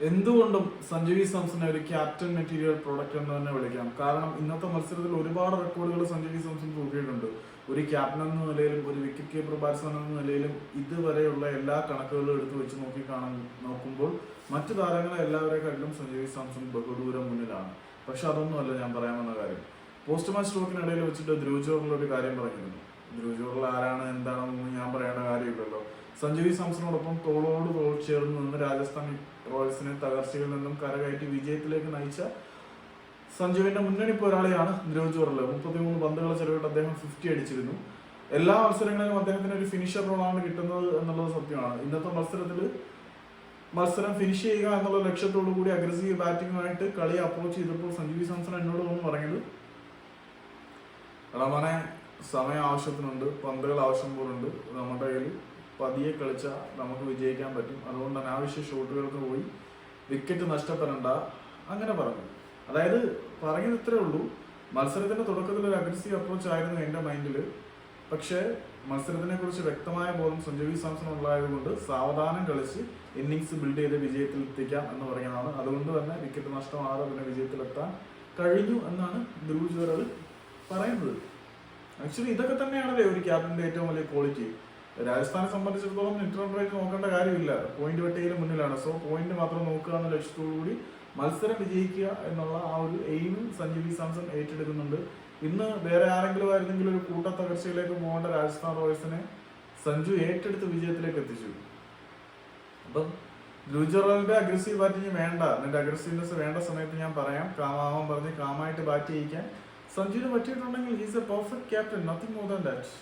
എന്തുകൊണ്ടും സഞ്ജു വി സാംസനെ ഒരു captain material product എന്ന് തന്നെ വിളിക്കാം. കാരണം ഇന്നത്തെ മത്സരത്തിൽ ഒരുപാട് റെക്കോർഡുകൾ സഞ്ജു സാംസൺ തൂക്കിയിട്ടുണ്ട്. ഒരു ക്യാപ്റ്റൻ എന്ന നിലയിലും ഒരു വിക്കറ്റ് കീപ്പർ ബാറ്റ്സ്മാൻ എന്ന നിലയിലും ഇതുവരെയുള്ള എല്ലാ കണക്കുകളും എടുത്തു വെച്ച് നോക്കി കാണാൻ നോക്കുമ്പോൾ മറ്റു താരങ്ങളെ എല്ലാവരെക്കാട്ടിലും സഞ്ജു വി സാംസൺ ബഹുദൂരം മുന്നിലാണ്. പക്ഷെ അതൊന്നുമല്ല ഞാൻ പറയാൻ വന്ന കാര്യം. പോസ്റ്റ് മാച്ച് സ്റ്റോക്കിനിടയിൽ വെച്ചിട്ട് ധ്രുവ് ജോറിൽ ഒരു കാര്യം പറഞ്ഞിരുന്നു ധ്രുവ് ജോറിൽ ആരാണ് കാര്യമില്ലല്ലോ സഞ്ജു സാംസണോടൊപ്പം തോളോട് തോൾ ചേർന്ന് നിന്ന് രാജസ്ഥാൻ റോയൽസിനെ തകർച്ചയിൽ നിന്നും കരകയറ്റി വിജയത്തിലേക്ക് നയിച്ച സഞ്ജുവിന്റെ മുന്നണി പോരാളിയാണ് ധ്രുവ് ജോറിൽ മുപ്പത്തിമൂന്ന് പന്തുകൾ ചെലവിട്ട് അദ്ദേഹം ഫിഫ്റ്റി അടിച്ചിരുന്നു. എല്ലാ മത്സരങ്ങളിലും അദ്ദേഹത്തിന് ഒരു ഫിനിഷർ റോളാണ് കിട്ടുന്നത് എന്നുള്ളത് സത്യമാണ്. ഇന്നത്തെ മത്സരത്തിൽ മത്സരം ഫിനിഷ് ചെയ്യുക എന്നുള്ള ലക്ഷ്യത്തോടു കൂടി അഗ്രസീവ് ബാറ്റിംഗുമായിട്ട് കളി അപ്രോച്ച് ചെയ്തപ്പോൾ സഞ്ജു സാംസൺ എന്നോട് ഒന്ന് പറഞ്ഞത് എടാ സമയം ആവശ്യത്തിനുണ്ട് പന്തുകൾ ആവശ്യം പോലുണ്ട് നമ്മുടെ കയ്യിൽ. പതിയെ കളിച്ചാൽ നമുക്ക് വിജയിക്കാൻ പറ്റും. അതുകൊണ്ട് അനാവശ്യ ഷോട്ടുകൾക്ക് പോയി വിക്കറ്റ് നഷ്ടപ്പെടണ്ട അങ്ങനെ പറഞ്ഞു. അതായത് പറയുന്നത് ഇത്രേ ഉള്ളൂ. മത്സരത്തിന്റെ തുടക്കത്തിൽ ഒരു അഗ്രസീവ് അപ്രോച്ച് ആയിരുന്നു എന്റെ മൈൻഡിൽ പക്ഷേ മത്സരത്തിനെ കുറിച്ച് വ്യക്തമായ ബോധം സഞ്ജുവി സാംസൺ ഉള്ളതായതുകൊണ്ട് സാവധാനം കളിച്ച് ഇന്നിങ്സ് ബിൽഡ് ചെയ്ത് വിജയത്തിൽ എത്തിക്കാം എന്ന് പറയുന്നതാണ്. അതുകൊണ്ട് തന്നെ വിക്കറ്റ് നഷ്ടമാകാതെ പിന്നെ വിജയത്തിലെത്താൻ കഴിഞ്ഞു എന്നാണ് ധ്രുവ് ജുവറൽ പറയുന്നത്. ആക്ച്വലി ഇതൊക്കെ തന്നെയാണല്ലേ ഒരു ക്യാപ്റ്റന്റെ ഏറ്റവും വലിയ ക്വാളിറ്റി രാജസ്ഥാനെ സംബന്ധിച്ചിടത്തോളം ഇന്റർണൽ റേറ്റ് നോക്കേണ്ട കാര്യമില്ല. പോയിന്റ് വെട്ടയിൽ മുന്നിലാണ്. സോ പോയിന്റ് മാത്രം നോക്കുക എന്ന ലക്ഷ്യത്തോടു കൂടി മത്സരം വിജയിക്കുക എന്നുള്ള ആ ഒരു എയിം സഞ്ജു വി സാംസൺ ഏറ്റെടുക്കുന്നുണ്ട്. ഇന്ന് വേറെ ആരെങ്കിലും ആയിരുന്നെങ്കിലും ഒരു കൂട്ട തകർച്ചയിലേക്ക് പോകേണ്ട രാജസ്ഥാൻ റോയൽസിനെ സഞ്ജു ഏറ്റെടുത്ത് വിജയത്തിലേക്ക് എത്തിച്ചു. അപ്പം ദ്രുജറലിന്റെ അഗ്രസീവ് ബാറ്റിംഗ് വേണ്ട. നിന്റെ അഗ്രസീവ്നെസ് വേണ്ട സമയത്ത് ഞാൻ പറയാം. കാമാവൻ പറഞ്ഞ് കാമായിട്ട് ബാറ്റ് ചെയ്യിക്കാൻ സഞ്ജുവിന് പറ്റിയിട്ടുണ്ടെങ്കിൽ is a perfect captain nothing more than that